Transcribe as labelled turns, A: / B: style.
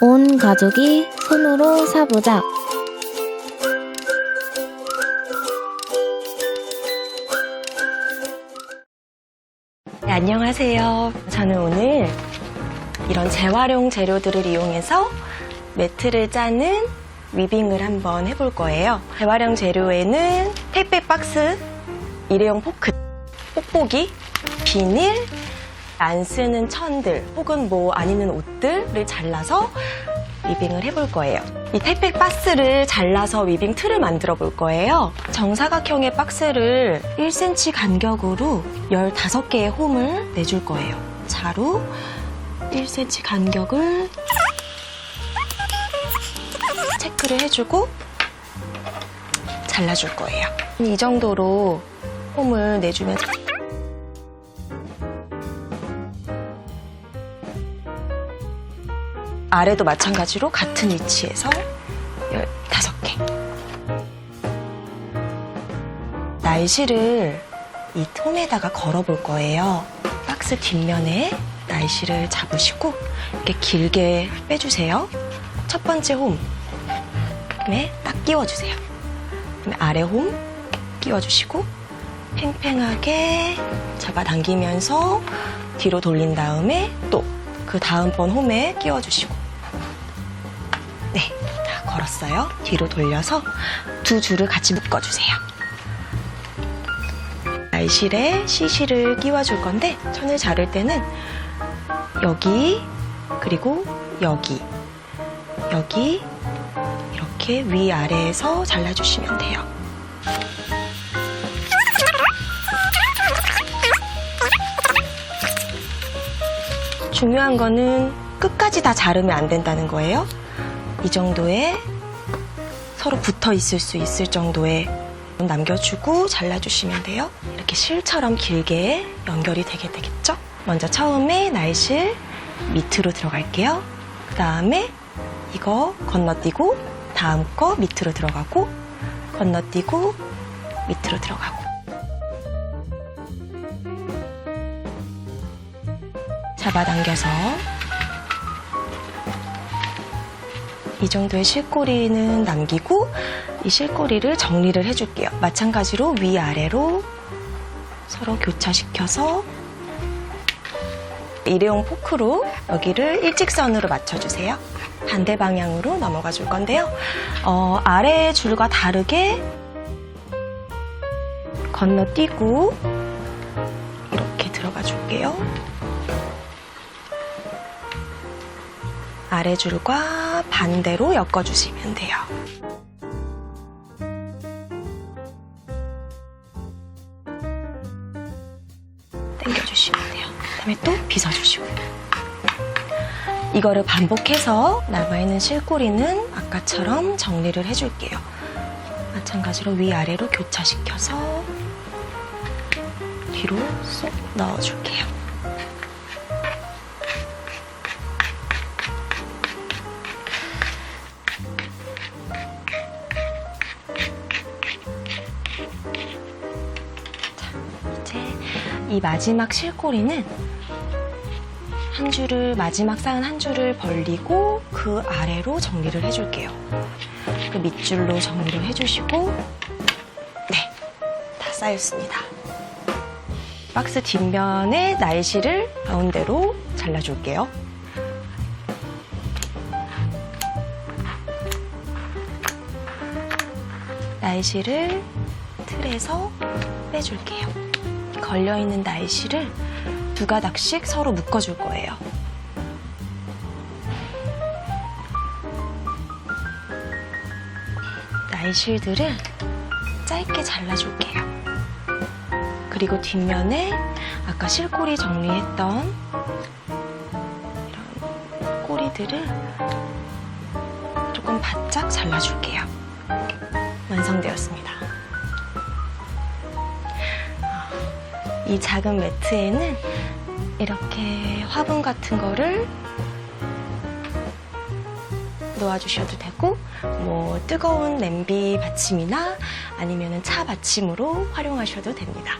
A: 온 가족이 손으로 사보자.
B: 네, 안녕하세요. 저는 오늘 이런 재활용 재료들을 이용해서 매트를 짜는 위빙을 한번 해볼 거예요. 재활용 재료에는 택배 박스, 일회용 포크, 뽁뽁이, 비닐, 안 쓰는 천들 혹은 뭐안 입는 옷들을 잘라서 위빙을 해볼 거예요. 이 택배 박스를 잘라서 위빙 틀을 만들어 볼 거예요. 정사각형의 박스를 1cm 간격으로 15개의 홈을 내줄 거예요. 자루 1cm 간격을 체크를 해주고 잘라줄 거예요. 이 정도로 홈을 내주면 아래도 마찬가지로 같은 위치에서 15개. 날씨를 이 홈에다가 걸어볼 거예요. 박스 뒷면에 날씨를 잡으시고 이렇게 길게 빼주세요. 첫 번째 홈에 딱 끼워주세요. 그다음에 아래 홈 끼워주시고 팽팽하게 잡아당기면서 뒤로 돌린 다음에 또 그 다음번 홈에 끼워주시고 네, 다 걸었어요. 뒤로 돌려서 두 줄을 같이 묶어주세요. 날실에 시시를 끼워줄 건데 천을 자를 때는 여기 그리고 여기 여기 이렇게 위아래에서 잘라주시면 돼요. 중요한 거는 끝까지 다 자르면 안 된다는 거예요. 이 정도에 서로 붙어 있을 수 있을 정도의 남겨주고 잘라주시면 돼요. 이렇게 실처럼 길게 연결이 되게 되겠죠? 먼저 처음에 날실 밑으로 들어갈게요. 그 다음에 이거 건너뛰고 다음 거 밑으로 들어가고 건너뛰고 밑으로 들어가고 잡아당겨서 이 정도의 실꼬리는 남기고 이 실꼬리를 정리를 해줄게요. 마찬가지로 위아래로 서로 교차시켜서 일회용 포크로 여기를 일직선으로 맞춰주세요. 반대 방향으로 넘어가 줄 건데요. 어, 아래 줄과 다르게 건너뛰고 이렇게 들어가 줄게요. 아래 줄과 반대로 엮어주시면 돼요. 당겨주시면 돼요. 그 다음에 또 빗어주시고. 이거를 반복해서 남아있는 실꼬리는 아까처럼 정리를 해줄게요. 마찬가지로 위아래로 교차시켜서 뒤로 쏙 넣어줄게요. 이 마지막 실꼬리는 한 줄을 마지막 쌓은 한 줄을 벌리고 그 아래로 정리를 해줄게요. 그 밑줄로 정리를 해주시고 네, 다 쌓였습니다. 박스 뒷면에 날씨를 가운데로 잘라줄게요. 날씨를 틀에서 빼줄게요. 걸려있는 날씨를 두 가닥씩 서로 묶어줄 거예요. 날실들을 짧게 잘라줄게요. 그리고 뒷면에 아까 실꼬리 정리했던 이런 꼬리들을 조금 바짝 잘라줄게요. 완성되었습니다. 이 작은 매트에는 이렇게 화분 같은 거를 놓아주셔도 되고, 뭐, 뜨거운 냄비 받침이나 아니면 차 받침으로 활용하셔도 됩니다.